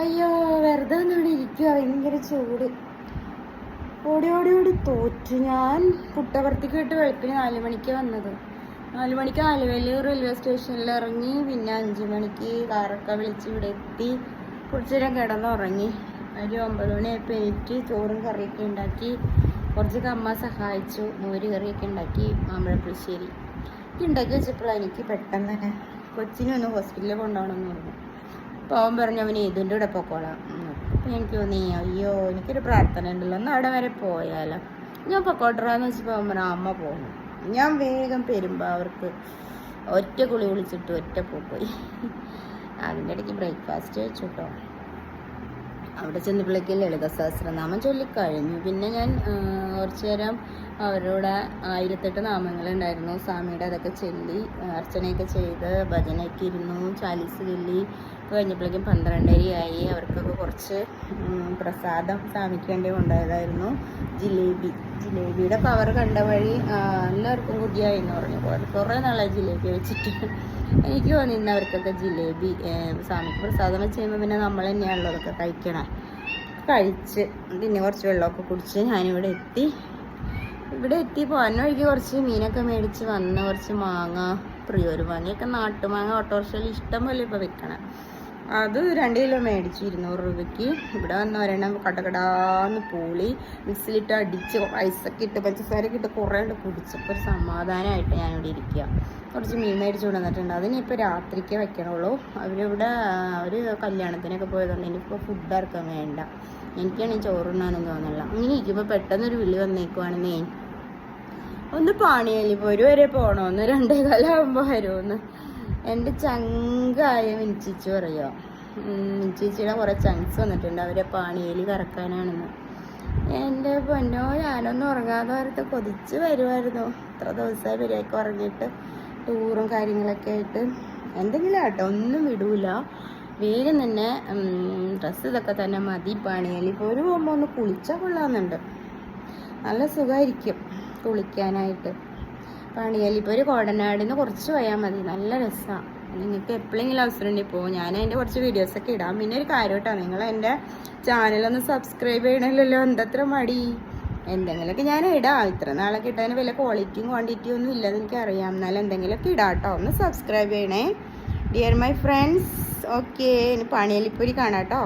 അയ്യോ വെറുതെ ഒന്നുകൂടി ഇരിക്കുക ഭയങ്കര ചൂട്. ഓടി ഓടി ഓടി തോറ്റു ഞാൻ. പുട്ടവർത്തിക്ക് വിട്ട് വെളുപ്പിന് നാല് മണിക്ക് വന്നത്. നാല് മണിക്ക് ആലുവയിൽ റെയിൽവേ സ്റ്റേഷനിൽ ഇറങ്ങി പിന്നെ അഞ്ച് മണിക്ക് കാറൊക്കെ വിളിച്ച് ഇവിടെ എത്തി. കുറച്ച് നേരം കിടന്നുറങ്ങി. ഒരു ഒമ്പത് മണിയായപ്പോൾ എനിക്ക് ചോറും കറിയൊക്കെ ഉണ്ടാക്കി. കുറച്ച് അമ്മ സഹായിച്ചു. മോര് കറിയൊക്കെ ഉണ്ടാക്കി. മാമ്പഴപ്പുളിശ്ശേരി. ഉണ്ടാക്കി വെച്ചപ്പോഴാണ് എനിക്ക് പെട്ടെന്ന് തന്നെ കൊച്ചിനെ ഒന്ന് ഹോസ്പിറ്റലിൽ കൊണ്ടുപോകണമെന്ന് പറഞ്ഞു അപ്പോൾ അവൻ അവൻ ഇതിന്റെ കൂടെ പൊക്കോളാം. അപ്പം എനിക്ക് തോന്നി അയ്യോ എനിക്കൊരു പ്രാർത്ഥന ഉണ്ടല്ലോ ഒന്ന് അവിടെ വരെ പോയാലോ. ഞാൻ പൊക്കോട്ടറാന്ന് വെച്ചപ്പോൾ അവൻ അമ്മ പോകുന്നു ഞാൻ വേഗം പെരുമ്പോൾ അവർക്ക് ഒറ്റ കുളി വിളിച്ചിട്ട് ഒറ്റ പോയി അതിന്റെ ഇടയ്ക്ക് ബ്രേക്ക്ഫാസ്റ്റ് വെച്ചു കേട്ടോ അവിടെ ചെന്നപ്പോഴേക്ക് ലളിത സഹസ്രനാമം ചൊല്ലിക്കഴിഞ്ഞു. പിന്നെ ഞാൻ കുറച്ചു നേരം അവരോട് ആയിരത്തെട്ട് നാമങ്ങളുണ്ടായിരുന്നു. സ്വാമിയുടെ അതൊക്കെ ചൊല്ലി അർച്ചനയൊക്കെ ചെയ്ത് ഭജനയൊക്കെ ഇരുന്നു. ചാലീസ് ചൊല്ലി. കഴിഞ്ഞപ്പോഴേക്കും പന്ത്രണ്ടരയായി. അവർക്കൊക്കെ കുറച്ച് പ്രസാദം സ്വാമിക്ക് വേണ്ടി കൊണ്ടുപോയതായിരുന്നു. ജിലേബി. ജിലേബിയുടെ പവർ കണ്ട വഴി എല്ലാവർക്കും കുടിയായി എന്ന് പറഞ്ഞു കുറേ- നാളായി ജിലേബി വെച്ചിട്ട്. എനിക്ക് തോന്നി ഇന്ന് അവർക്കൊക്കെ ജിലേബി സ്വാമിക്ക് പ്രസാദം വെച്ച് കഴിയുമ്പോൾ പിന്നെ നമ്മൾ തന്നെയാണല്ലോ അതൊക്കെ കഴിക്കണം. കഴിച്ച് പിന്നെ കുറച്ച് വെള്ളമൊക്കെ കുടിച്ച് ഞാനിവിടെ എത്തി. ഇവിടെ എത്തി. പോകാൻ വഴിക്ക് കുറച്ച് മീനൊക്കെ മേടിച്ച് വന്ന് കുറച്ച് മാങ്ങ പ്രിയോര് മാങ്ങയൊക്കെ നാട്ടുമാങ്ങ ഓട്ടോറിക്ഷയിൽ ഇഷ്ടം പോലെ ഇപ്പോൾ വിൽക്കണം. അത് രണ്ട് കിലോ മേടിച്ചു ഇരുന്നൂറ് രൂപയ്ക്ക്. ഇവിടെ വന്ന് ഒരെണ്ണം കടകടാന്ന് പൂളി മിക്സിലിട്ട് അടിച്ച് ഐസൊക്കെ ഇട്ട് പഞ്ചസാരയൊക്കെ ഇട്ട് കുറേ ഉണ്ട് കുടിച്ചപ്പോൾ ഒരു സമാധാനമായിട്ട് ഞാനിവിടെ ഇരിക്കുക. കുറച്ച് മീൻ മേടിച്ച് കൊണ്ടുവന്നിട്ടുണ്ട്. അതിനിപ്പോൾ രാത്രിക്ക് വെക്കണുള്ളൂ അവരിവിടെ അവർ കല്യാണത്തിനൊക്കെ പോയതുകൊണ്ട് ഇനിയിപ്പോൾ ഫുഡ് ഇറക്കാൻ വേണ്ട. എനിക്കാണെങ്കിൽ ചോറുണ്ണാനും തോന്നില്ല അങ്ങനെ ഇരിക്കുമ്പോൾ പെട്ടെന്നൊരു വിളി വന്നേക്കുവാണെന്നേ. ഒന്ന് പാണിയല്ലി പോരും. വരെ പോകണമെന്ന് രണ്ടേ കാലാകുമ്പോൾ വരുമെന്ന് എന്റെ ചങ്കായ മിനിച്ചിച്ചു പറയുമോ മിനിച്ചിച്ചിയുടെ കുറേ ചങ്ക്സ് വന്നിട്ടുണ്ട്. അവരെ പാണിയേലി കറക്കാനാണെന്ന്. എന്റെ പൊന്നോ ഞാനൊന്നും ഉറങ്ങാതെ വരത്ത് കൊതിച്ച് വരുമായിരുന്നു ഇത്ര ദിവസമായി വരെയൊക്കെ ഉറങ്ങിയിട്ട് ടൂറും കാര്യങ്ങളൊക്കെ ആയിട്ട്. എന്തെങ്കിലും ആട്ടോ ഒന്നും വിടൂല. വേഗം തന്നെ ഡ്രസ്സ് ഇതൊക്കെ തന്നെ മതി. പണിയലി ഇപ്പോൾ ഒരു പോകുമ്പോൾ ഒന്ന് കുളിച്ചാൽ കൊള്ളാമെന്നുണ്ട്. നല്ല സുഖമായിരിക്കും കുളിക്കാനായിട്ട്. പണിയലി ഇപ്പോൾ ഒരു കോടനാടിൽ കുറച്ച് പോയാൽ മതി. നല്ല രസമാണ് നിങ്ങൾക്ക് എപ്പോഴെങ്കിലും അവസരം ഉണ്ടെങ്കിൽ പോകും ഞാൻ അതിന്റെ കുറച്ച് വീഡിയോസൊക്കെ ഇടാം. പിന്നെ ഒരു കാര്യം കേട്ടോ. നിങ്ങൾ എന്റെ ചാനലൊന്ന് സബ്സ്ക്രൈബ് ചെയ്യണമല്ലോ. എന്തത്ര മടി. എന്തെങ്കിലുമൊക്കെ ഞാൻ ഇടാം. ഇത്ര നാളൊക്കെ ഇട്ടതിന് വലിയ ക്വാളിറ്റിയും ക്വാണ്ടിറ്റിയും ഒന്നും ഇല്ലെന്ന് എനിക്കറിയാം. എന്നാലും എന്തെങ്കിലുമൊക്കെ ഇടാം കേട്ടോ. ഒന്ന് സബ്സ്ക്രൈബ് ചെയ്യണേ. ഡിയർ മൈ ഫ്രണ്ട്സ് ഓക്കെ ഇനി പണിയലിപ്പൊരി കാണാം കേട്ടോ.